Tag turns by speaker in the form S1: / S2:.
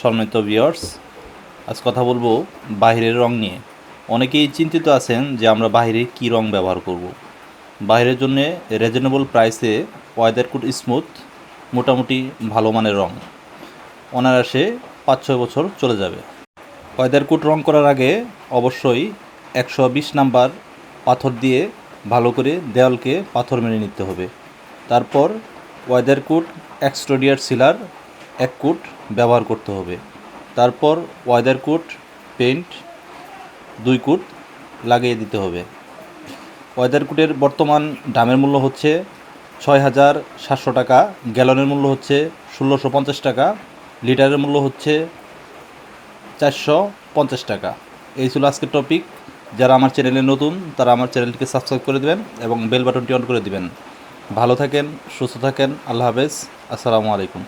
S1: সম্মানিত ভিওর্স আজ কথা বলব বাইরের রং নিয়ে। অনেকেই চিন্তিত আছেন যে আমরা বাইরে কি রং ব্যবহার করব। বাইরের জন্য রিজনেবল প্রাইসে ওয়েদার কুট স্মুথ মোটামুটি ভালো মানের রং। অনায়াসে পাঁচ ছয় বছর চলে যাবে। ওয়েদার কুট রং করার আগে অবশ্যই একশো বিশ নাম্বার পাথর দিয়ে ভালো করে দেওয়ালকে পাথর মেরে নিতে হবে। তারপর ওয়েদার কুট এক্সট্রোডিয়ার সিলার এক কোট ব্যবহার করতে হবে। তারপর ওয়েদার কুট পেন্ট দুই কোট লাগিয়ে দিতে হবে। ওয়েদার কুটের বর্তমান দামের মূল্য হচ্ছে ছয় হাজার সাতশো টাকা, গ্যালনের মূল্য হচ্ছে ষোলোশো পঞ্চাশ টাকা, লিটারের মূল্য হচ্ছে চারশো পঞ্চাশ টাকা। এই ছিল আজকের টপিক যারা আমার চ্যানেলে নতুন, তারা আমার চ্যানেলটিকে সাবস্ক্রাইব করে দেবেন এবং বেল বাটনটি অন করে দিবেন। ভালো থাকেন, সুস্থ থাকেন, আল্লাহ হাফেজ। আসসালামু আলাইকুম।